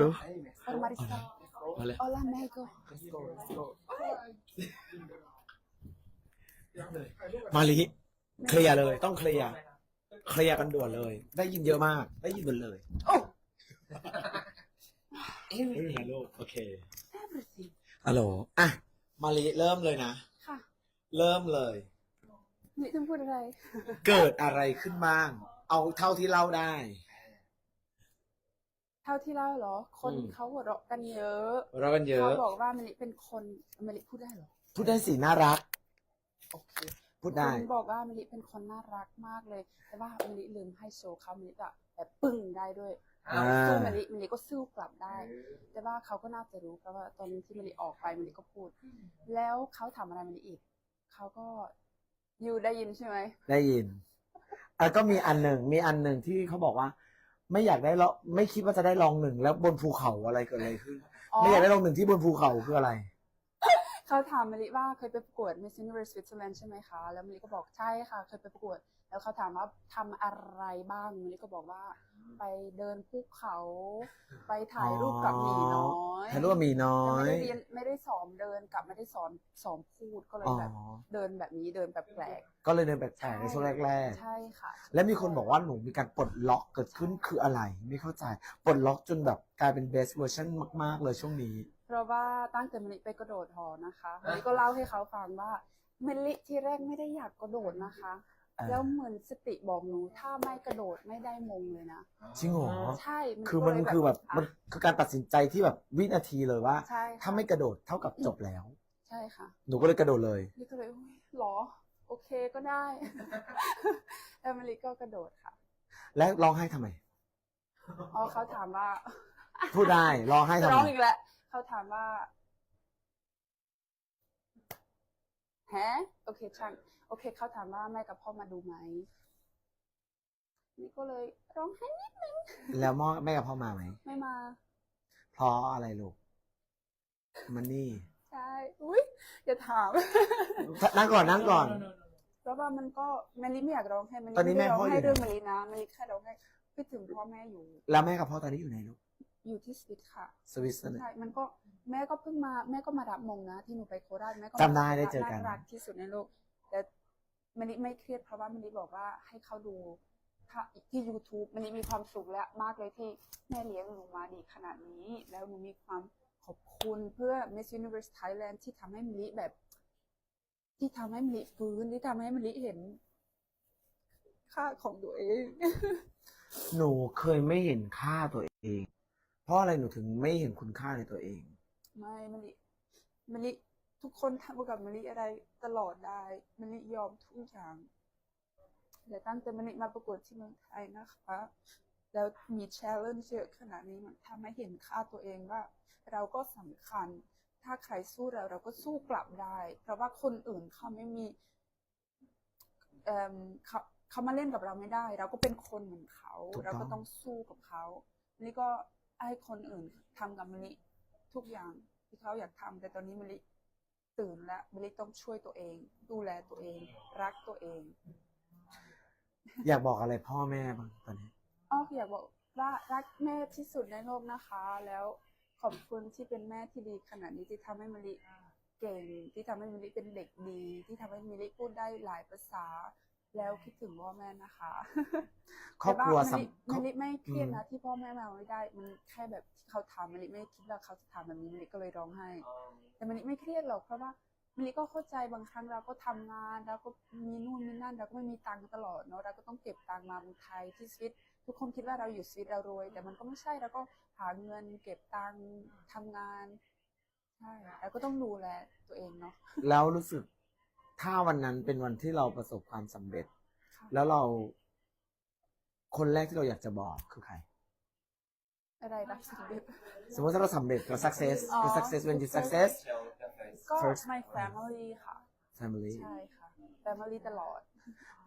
ดู Hola Marisa. มาเลย Hola Mexico. มาลิเคลียร์เลย ต้องเคลียร์เคลียร์กันด่วนเลย ได้ยินเยอะมาก ได้ยินหมดเลย Oh, ไม่มีนะลูกโอเค everything. ฮัลโหลอะมาลิเริ่มเลยนะ ค่ะเริ่มเลยนี่ต้องพูดอะไร เกิดอะไรขึ้นบ้าง เอาเท่าที่เล่าได้ เท่าที่เล่าเหรอ คนอืม เขาหัวเราะกันเยอะเรากันเยอะ เขาบอกว่ามะลิเป็นคนมะลิพูดได้เหรอพูดได้สีน่ารัก โอเคพูดได้คนบอกว่ามะลิเป็นคนน่ารักมากเลย แต่ว่ามะลิลืมให้โชว์เขามะลิแบบแบบปึ้งได้ด้วยอ่า สู้มะลิมะลิก็สู้กลับได้ แต่ว่าเขาก็น่าจะรู้เพราะว่าตอนที่มะลิออกไปมะลิก็พูด แล้วเขาทำอะไรมะลิอีกเขาก็อยู่ได้ยินใช่ไหม ได้ยินอะก็มีอันหนึ่งมีอันหนึ่งที่เขาบอกว่า ไม่อยากได้ลองไม่คิดว่าจะได้ลองหนึ่งแล้วบนภูเขาอะไรเกิดอะไรขึ้นอ๋อไม่อยากได้ลองหนึ่งที่บนภูเขาคืออะไร เขาถามมะลิว่าเคยไปประกวด Miss Universe Switzerland ใช่ไหมคะ แล้วมะลิก็บอกใช่ค่ะ เคยไปประกวด แล้วเขาถามว่าทำอะไรบ้างมะลิก็บอกว่า ไปเดินภูเขา ไปถ่ายรูปกับหมีน้อยถ่ายรูปกับหมีน้อแต่ยไม่ได้เรียนไม่ได้สอนเดินกับไม่ได้สอนสอนพูดก็เลยอ๋อแบบเดินแบบนี้เดินแบบแปลกก็เลยเดินแปลกๆในช่วงแรกใช่ค่ะๆและมีคนบอกว่าหนูมีการปลดล็อกเกิดขึ้นคืออะไร ไม่เข้าใจปลดล็อกจนแบบกลายเป็น best version มาก ๆ เลยช่วงนี้ เพราะว่าตั้งแต่มะลิไปกระโดดหอนะคะมะลิก็เล่าให้เขาฟังว่ามะลิที่แรกไม่ได้อยากกระโดดนะคะอ่า แล้วเหมือนสติบอกหนู ถ้าไม่กระโดดไม่ได้มงเลยนะ จริงเหรอใช่คือมันก็เลยคือแบบะมันคือการตัดสินใจที่แบบวินาทีเลยว่า ใช่ค่ะถ้าไม่กระโดดเท่ากับจบแล้ว ใช่ค่ะ หนูก็เลยกระโดดเลยมะลิก็เลยอุ๊ยหรอ โอเคก็ได้แล้วมะลิก็กระโดดค่ะและร้องไห้ทำไม อ๋อเขาถามว่าพูดได้ร้องไห้ทำร้องไมอีกแล้วเขาถามว่าฮะโอเคช่างโอเคเขาถามว่าแม่กับพ่อมาดูไหมนี่ก็เลยร้องไห้นิดนึงแล้วพ่อแม่กับพ่อมาไหมไม่มา เพราะอะไรลูก มันนี่ ใช่อุ้ยอย่าถาม นั่งก่อนนั่งก่อน เพราะว่ามันก็มะลิไม่อยากร้องไห้มะลิตอนนี้ไม่ได้ร้องแม่พ่ออยู่ไห้ไหนเรื่องมะลินะมะลิแค่ร้องไห้คิดถึงพ่อแม่อยู่ แล้วแม่กับพ่อตอนนี้อยู่ไหนลูก อยู่ที่สวิตค่ะ สวิตเซอร์แลนใช่ด์มันก็แม่ก็เพิ่งมาแม่ก็มารับมงนะ ที่หนูไปโคราชแม่ก็จำได้ได้เจอกันน่ารักที่สุดในโลกแต่ มะลิไม่เครียดเพราะว่ามะลิบอกว่าให้เขาดูถ้าที่ YouTube มะลิมีความสุขและมากเลยที่แม่เลี้ยงหนูมาดีขนาดนี้ แล้วหนูมีความขอบคุณเพื่อ Miss Universe Thailand ที่ทำให้มะลิแบบ ที่ทำให้มะลิฟื้นที่ทำให้มะลิเห็น ค่าของตัวเอง หนูเคยไม่เห็นค่าตัวเอง เพราะอะไรหนูถึงไม่เห็นคุณค่าในตัวเอง ไม่มะลิมะลิ ทุกคนทำกับมะลิอะไรตลอดได้มะลิยอมทุกอย่างแต่ตั้งแต่มะลิมาประกวดที่เมืองไทยนะคะแล้วมีแชร์เลนเยอะขนาดนี้มันทำให้เห็นค่าตัวเองว่า เราก็สำคัญ ถ้าใครสู้เราเราก็สู้กลับได้ เพราะว่าคนอื่นเขาไม่มีเอ่มเขาเขามาเล่นกับเราไม่ได้ เราก็เป็นคนเหมือนเขาถูกต้องเราก็ต้องสู้กับเขามะลิก็ให้คนอื่นทำกับมะลิทุกอย่างที่เขาอยากทำแต่ตอนนี้มะลิ ตื่นแล้วมะลิต้องช่วยตัวเอง ดูแลตัวเอง รักตัวเอง อยากบอกอะไรพ่อแม่บ้างตอนนี้อ้ออยากบอกว่ารักแม่ที่สุดในโลกนะคะ แล้วขอบคุณที่เป็นแม่ที่ดีขนาดนี้ที่ทำให้มะลิเก่ง ที่ทำให้มะลิเป็นเด็กดี ที่ทำให้มะลิพูดได้หลายภาษา แล้วคิดถึงพ่อแม่นะคะครอบครัวแต่ามะลิสำครมะอบลิไม่เครียดอืนะมที่พ่อแม่มาไม่ได้ มันแค่แบบที่เขาทำมะลิไม่คิดว่าเขาจะทำแบบนี้มะลิก็เลยร้องไห้ แต่มันไม่เครียดหรอกเพราะว่ามันก็เข้าใจบางครั้งเราก็ทำงานเราก็มีนู่นมีนั่นเราก็ไม่มีตังค์ตลอดเนาะเราก็ต้องเก็บตังค์มาเมืองไทยที่สวิตทุกคนคิดว่าเราอยู่สวิตเรารวย แต่มันก็ไม่ใช่เราก็หาเงินเก็บตังค์ทำงานใช่เราก็ต้องดูแลตัวเองเนาะ แล้วรู้สึก ถ้าวันนั้นเป็นวันที่เราประสบความสำเร็จ ค่ะแล้วเราคนแรกที่เราอยากจะบอกคือใคร อะไรรับสำเร็จ สมมติถ้าเราสำเร็จเรา success อ๋อ เรา success when you success ก็ First my family ค่ะ family ใช่ค่ะ family ตลอด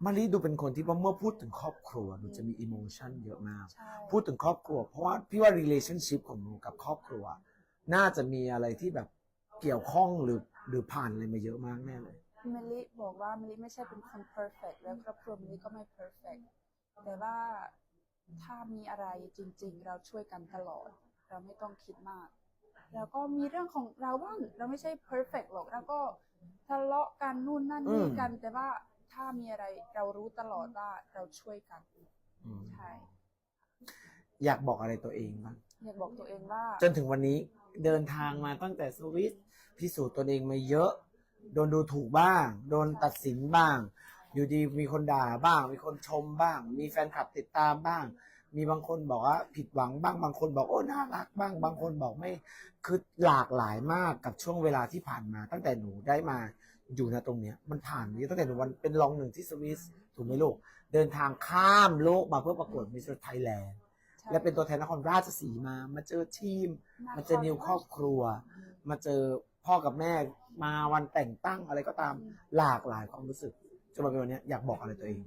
มารีดูเป็นคนที่ว่าเมื่อพูดถึงครอบครัวหนูจะมี emotion เยอะมาก ใช่ พูดถึงครอบครัว เพราะว่าพี่ว่า relationship ของหนูกับครอบครัว น่าจะมีอะไรที่แบบเกี่ยวข้องหรือหรือผ่านอะไรมาเยอะมากแน่เลย มะลิบอกว่ามะลิไม่ใช่เป็นคน perfect แล้วครอบครัวมะลิก็ไม่ perfect แต่ว่าถ้ามีอะไรจริง ๆ เราช่วยกันตลอด เราไม่ต้องคิดมากแล้วก็มีเรื่องของเราบ้างเราไม่ใช่ perfect หรอกแล้วก็ทะเลาะกันนู่นนั่นนี่อืม กัน แต่ว่าถ้ามีอะไรเรารู้ตลอดว่าเราช่วยกันอืมใช่อยากบอกอะไรตัวเองบ้าง อยากบอกตัวเองว่า จนถึงวันนี้เดินทางมาตั้งแต่สวิสพิสูจน์ตนเองมาเยอะ โดนดูถูกบ้าง โดนตัดสินบ้าง อยู่ดีมีคนด่าบ้าง มีคนชมบ้าง มีแฟนคลับติดตามบ้าง มีบางคนบอกว่าผิดหวังบ้าง บางคนบอกโอ้น่ารักบ้าง บางคนบอกไม่คือหลากหลายมากกับช่วงเวลาที่ผ่านมา ตั้งแต่หนูได้มาอยู่ณตรงเนี้ยมันผ่านมาเยอะตั้งแต่หนูวันเป็นรองหนึ่งที่สวิสถูกไหมลูกเดินทางข้ามโลกมาเพื่อประกวดมิส s ไทยแลนด์ใช่และเป็นตัวแทนนครราชสีมา มาเจอทีม มาเจอนิวครอบครัว มาเจอพ่อกับแม่ มาวันแต่งตั้งอะไรก็ตามหลากหลายความรู้สึกจนมาเป็นวันเนี้ยอยากบอกอะไรตัวเอง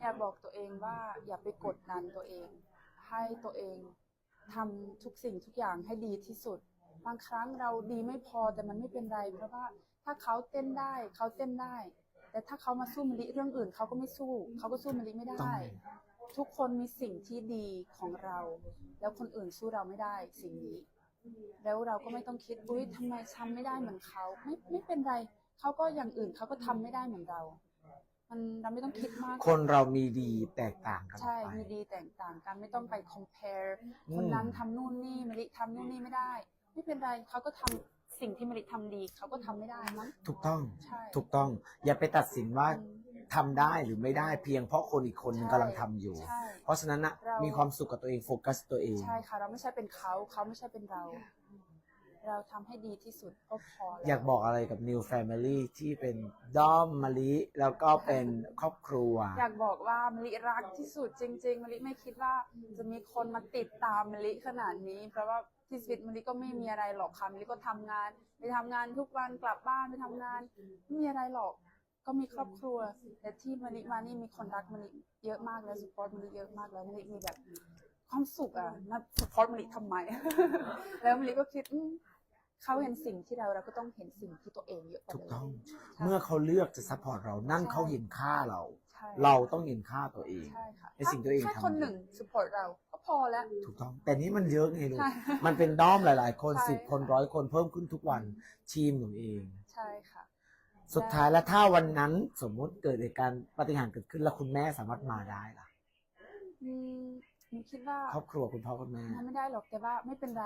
อยากบอกตัวเองว่าอย่าไปกดดันตัวเอง ให้ตัวเองทำทุกสิ่งทุกอย่างให้ดีที่สุด บางครั้งเราดีไม่พอแต่มันไม่เป็นไร เพราะว่าถ้าเขาเต้นได้เขาเต้นได้ แต่ถ้าเขามาสู้มะลิเรื่องอื่นเขาก็ไม่สู้ เขาก็สู้มะลิไม่ต้อได้งทุกคนมีสิ่งที่ดีของเรา แล้วคนอื่นสู้เราไม่ได้สิ่งนี้ แล้วเราก็ไม่ต้องคิดอุ้ยทำไมทำไม่ได้เหมือนเขาไม่ไม่เป็นไรเขาก็อย่างอื่นเขาก็ทำไม่ได้เหมือนเรา มันเราไม่ต้องคิดมาก คนเรามีดีแตกต่างกันอใช่อกไป มีดีแตกต่างกันไม่ต้องไป compare อืม คนนั้นทำนู่นนี่มะลิทำนู่นนี่ไม่ได้ ไม่เป็นไรเขาก็ทำสิ่งที่มะลิทำดีเขาก็ทำไม่ได้มั้งถูกต้อง ใช่ถูกต้อง อย่าไปตัดสินว่าอืม ทำได้หรือไม่ได้เพียงเพราะคนอีกคนหนึงใช่กำลังทำอยู่ ใช่ เพราะฉะนั้นนะเรา มีความสุขกับตัวเองโฟกัสตัวเอง ใช่ค่ะ เราไม่ใช่เป็นเขาเขาไม่ใช่เป็นเรา เราทำให้ดีที่สุดก็พอแล้วอยากบอกอะไรกับ New Family ที่เป็นด้อมมะลิแล้วก็เป็นครอบครัว อยากบอกว่ามะลิรักที่สุดจริง ๆมะลิไม่คิดว่าจะมีคนมาติดตามมะลิขนาดนี้ เพราะว่าที่ชีวิตมะลิก็ไม่มีอะไรหรอกค่ะมะลิก็ทำงาน ไปทำงานทุกวันกลับบ้านไปทำงานไม่มีอะไรหรอก ก็มีครอบครัว แต่ที่มะลิมานี่มีคนรักมะลิเยอะมากแล้วสปอร์ตมะลิเยอะมากแล้วมะลิมีแบบความสุขอะนะสปอร์ตมะลิทำไม แล้วมะลิก็คิดอืมเขาเห็นสิ่งที่เราเราก็ต้องเห็นสิ่งที่ตัวเองเยอะกว่าถูกเดิต้องมเมื่อเขาเลือกจะซัพพอร์ตเรา นั่นใช่ เขาเห็นค่าเรา ใช่เราต้องเห็นค่าตัวเอง ใช่ค่ะในสิ่งตัวเองแค่ทำ คนหนึ่งสปอร์ตเราก็พอแล้ว ถูกต้อง แต่นี้มันเยอะไงลูก ใช่มันเป็นด้อมหลาย ๆ คนใช่สิบคนร้อยคนเพิ่มขึ้นทุกวันทีมหนูเอง ใช่ค่ะ สุดท้ายแล้วถ้าวันนั้นสมมุติเกิดเหตุการณ์ปาฏิหารย์เกิดขึ้นแล้วคุณแม่สามารถมาได้ล่ะอืมหนูคิดว่าครอบครัวคุณพ่อคุณแม่ทำไม่ได้หรอกแต่ว่าไม่เป็นไร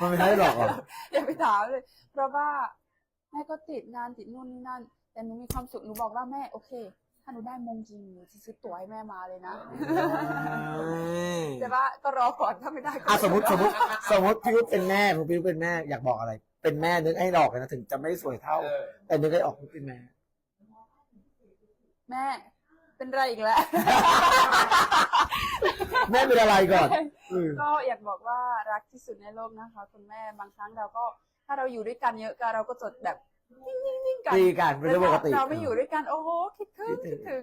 มันไม่ได้หรอกเหรออย่าไปถามเลย เพราะว่าแม่ก็ติดงานติดนู่นนี่นั่น แต่หนูมีความสุขหนูบอกว่าแม่โอเค ถ้าหนูได้มงจริงหนูจะซื้อตั๋วให้แม่มาเลยนะ แต่ว่าก็รอก่อนถ้าไม่ได้ก็อะสมมติสมมติสมมติพี่อุ๊บเป็นแม่ผมพี่อุ๊บเป็นแม่อยากบอกอะไร เป็นแม่นึกให้ดอกเลยนะถึงจะไม่สวยเท่าแต่นึกให้ออกว่าเป็นแม่ แม่ เป็นไรอีกแล้ว แม่เป็นอะไรก่อนอืมก็อยากบอกว่ารักที่สุดในโลกนะคะ คุณแม่บางครั้งเราก็ถ้าเราอยู่ด้วยกันเยอะกันเราก็จดแบบนิ่งๆๆกันตีกันเป็นเรื่องปกติแต่ถ้าเราไม่อยู่ด้วยกันโอ้โหคิดถึงคิคิดดถึถึงง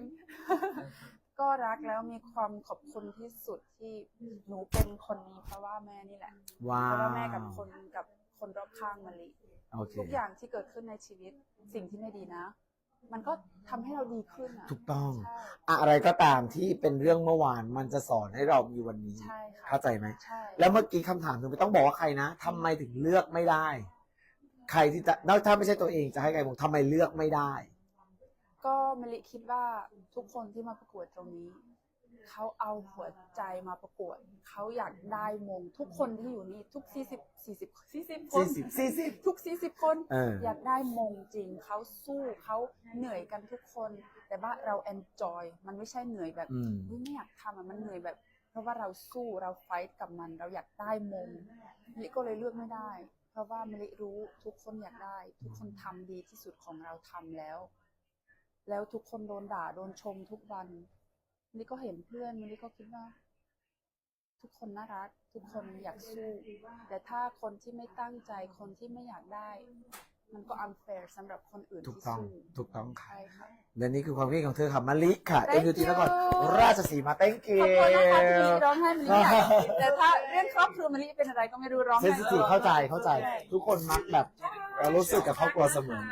ก็รักแล้วมีความขอบคุณที่สุดที่หนูเป็นคนนี้เพราะว่าแม่นี่แหละ ว้าเพราะวว่าแม่กับคนกับ คนรอบข้างมะลิโอเคทุกอย่างที่เกิดขึ้นในชีวิตสิ่งที่ไม่ดีนะ มันก็ทำให้เราดีขึ้นอะถูกต้อง ใช่อะไรก็ตามที่เป็นเรื่องเมื่อวานมันจะสอนให้เรามีวันนี้ ใช่ค่ะเข้าใจไหม ใช่แล้วเมื่อกี้คำถามหนูไม่ต้องบอกว่าใครนะทำไมถึงเลือกไม่ได้ ใครที่จะนอกถ้าไม่ใช่ตัวเองจะให้ใครบอกทำไมเลือกไม่ได้ ก็มะลิคิดว่าทุกคนที่มาประกวดตรงนี้ เขาเอาหัวใจมาประกวด เขาอยากได้มง ทุกคนที่อยู่นี่ทุกสี่สิบสี่สิบสี่สิบคน40 40ทุกสี่สิบคนเออ อยากได้มงจริง เขาสู้เขาเหนื่อยกันทุกคน แต่ว่าเรา enjoy มันไม่ใช่เหนื่อยแบบ อืมเฮ้ยไม่อยากทำอะมันเหนื่อยแบบ เพราะว่าเราสู้เราไฟต์กับมัน เราอยากได้มงมะลิก็เลยเลือกไม่ได้ เพราะว่ามะลิรู้ทุกคนอยากได้ ทุกคนทำดีที่สุดของเราทำแล้ว แล้วทุกคนโดนด่าโดนชมทุกวัน มะลิก็เห็นเพื่อนมะลิก็คิดว่า ทุกคนน่ารัก ทุกคนอยากสู้ แต่ถ้าคนที่ไม่ตั้งใจคนที่ไม่อยากได้ มันก็ unfair สำหรับคนอื่นถูกที่ต้องสู้ถูกต้องค่ะ ใช่ค่ะ และนี่คือความคิดของเธอค่ะมะลิค่ะ Thank MUT นคร you ราชสีมา thank you ขอบคุณนะคะที่มีร้องไห้มะลิอยากแต่ถ้าเรื่องครอบครัวมะลิเป็นอะไรก็ไม่รู้ร้องเซไห้นซิทีฟเข้าใจเข้าใจ ทุกคนมักแบบรู้สึกกับครอบครัวเสมอ